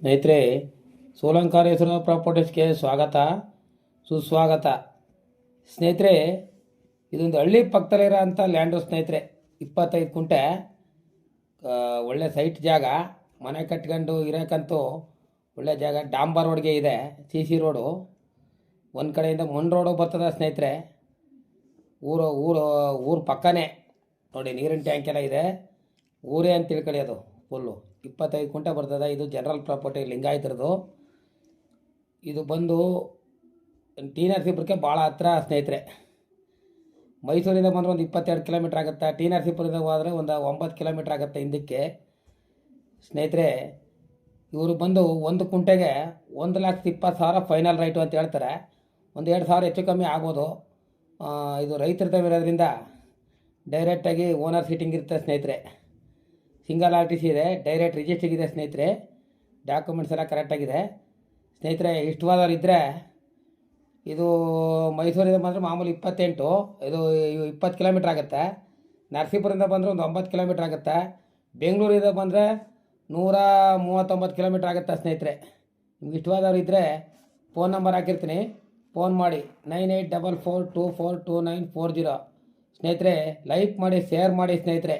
ಸ್ನೇಹಿತರೆ ಸೋಲಂಕಾರೇಶ್ವರ ಪ್ರಾಪರ್ಟೀಸ್ಗೆ ಸ್ವಾಗತ, ಸುಸ್ವಾಗತ. ಸ್ನೇಹಿತರೆ, ಇದೊಂದು ಹಳ್ಳಿ ಪಕ್ಕದಲ್ಲಿರೋ ಅಂಥ ಲ್ಯಾಂಡು ಸ್ನೇಹಿತರೆ, ಇಪ್ಪತ್ತೈದು ಕುಂಟೆ. ಒಳ್ಳೆ ಸೈಟ್ ಜಾಗ, ಮನೆ ಕಟ್ಕೊಂಡು ಇರೋಕ್ಕಂತೂ ಒಳ್ಳೆ ಜಾಗ. ಡಾಂಬರ್ ರೋಡ್ಗೆ ಇದೆ, ಸಿ ಸಿ ರೋಡು. ಒಂದು ಕಡೆಯಿಂದ ಮಣ್ಣು ರೋಡು ಬರ್ತದೆ ಸ್ನೇಹಿತರೆ. ಊರು ಊರು ಊರು ಪಕ್ಕನೇ. ನೋಡಿ, ನೀರಿನ ಟ್ಯಾಂಕ್ ಎಲ್ಲ ಇದೆ. ಊರೇ ಅಂತ ತಿಳ್ಕೊಳ್ಳಿ ಅದು ಫುಲ್ಲು ಇಪ್ಪತ್ತೈದು ಕುಂಟೆ ಬರ್ತದೆ. ಇದು ಜನರಲ್ ಪ್ರಾಪರ್ಟಿ ಲಿಂಗಾಯತರದು. ಇದು ಬಂದು ಟಿ ನರಸೀಪುರಕ್ಕೆ ಭಾಳ ಹತ್ರ ಸ್ನೇಹಿತರೆ. ಮೈಸೂರಿಂದ ಬಂದರೆ ಒಂದು ಇಪ್ಪತ್ತೆರಡು ಕಿಲೋಮೀಟ್ರ್ ಆಗುತ್ತೆ. ಟಿ ನರಸೀಪುರದಿಂದ ಹೋದರೆ ಒಂದು ಒಂಬತ್ತು ಕಿಲೋಮೀಟ್ರ್ ಆಗುತ್ತೆ ಹಿಂದಕ್ಕೆ. ಸ್ನೇಹಿತರೆ, ಇವರು ಬಂದು ಒಂದು ಕುಂಟೆಗೆ ಒಂದು ಲಕ್ಷ ಇಪ್ಪತ್ತು ಸಾವಿರ ಫೈನಲ್ ರೈಟು ಅಂತ ಹೇಳ್ತಾರೆ. ಒಂದು ಎರಡು ಸಾವಿರ ಹೆಚ್ಚು ಕಮ್ಮಿ ಆಗ್ಬೋದು. ಇದು ರೈತರ ಇರೋದ್ರಿಂದ ಡೈರೆಕ್ಟಾಗಿ ಓನರ್ ಸೀಟಿಂಗ್ ಇರುತ್ತೆ ಸ್ನೇಹಿತರೆ. ಸಿಂಗಲ್ ಆರ್ ಟಿ ಸಿ ಇದೆ ಡೈರೆಕ್ಟ್ ರಿಜಿಸ್ಟ್ರಿಗೆ ಇದೆ ಸ್ನೇಹಿತರೆ. ಡಾಕ್ಯುಮೆಂಟ್ಸ್ ಎಲ್ಲ ಕರೆಕ್ಟಾಗಿದೆ ಸ್ನೇಹಿತರೆ, ಇಷ್ಟವಾದವ್ರು ಇದ್ದರೆ ಇದು ಮೈಸೂರಿಂದ ಬಂದರೆ ಮಾಮೂಲಿ ಇಪ್ಪತ್ತೆಂಟು, ಇದು ಇಪ್ಪತ್ತು ಕಿಲೋಮೀಟ್ರ್ ಆಗುತ್ತೆ. ನರಸೀಪುರದಿಂದ ಬಂದರೆ ಒಂದು ಒಂಬತ್ತು ಕಿಲೋಮೀಟ್ರ್ ಆಗುತ್ತೆ. ಬೆಂಗಳೂರಿಂದ ಬಂದರೆ ನೂರ ಮೂವತ್ತೊಂಬತ್ತು ಕಿಲೋಮೀಟ್ರ್ ಆಗುತ್ತೆ ಸ್ನೇಹಿತರೆ. ನಿಮ್ಗೆ ಇಷ್ಟವಾದವ್ರು ಇದ್ದರೆ ಫೋನ್ ನಂಬರ್ ಹಾಕಿರ್ತೀನಿ. ಫೋನ್ ಮಾಡಿ nine eight double four two four two nine four zero ಸ್ನೇಹಿತರೆ ಲೈಕ್ ಮಾಡಿ ಶೇರ್ ಮಾಡಿ ಸ್ನೇಹಿತರೆ.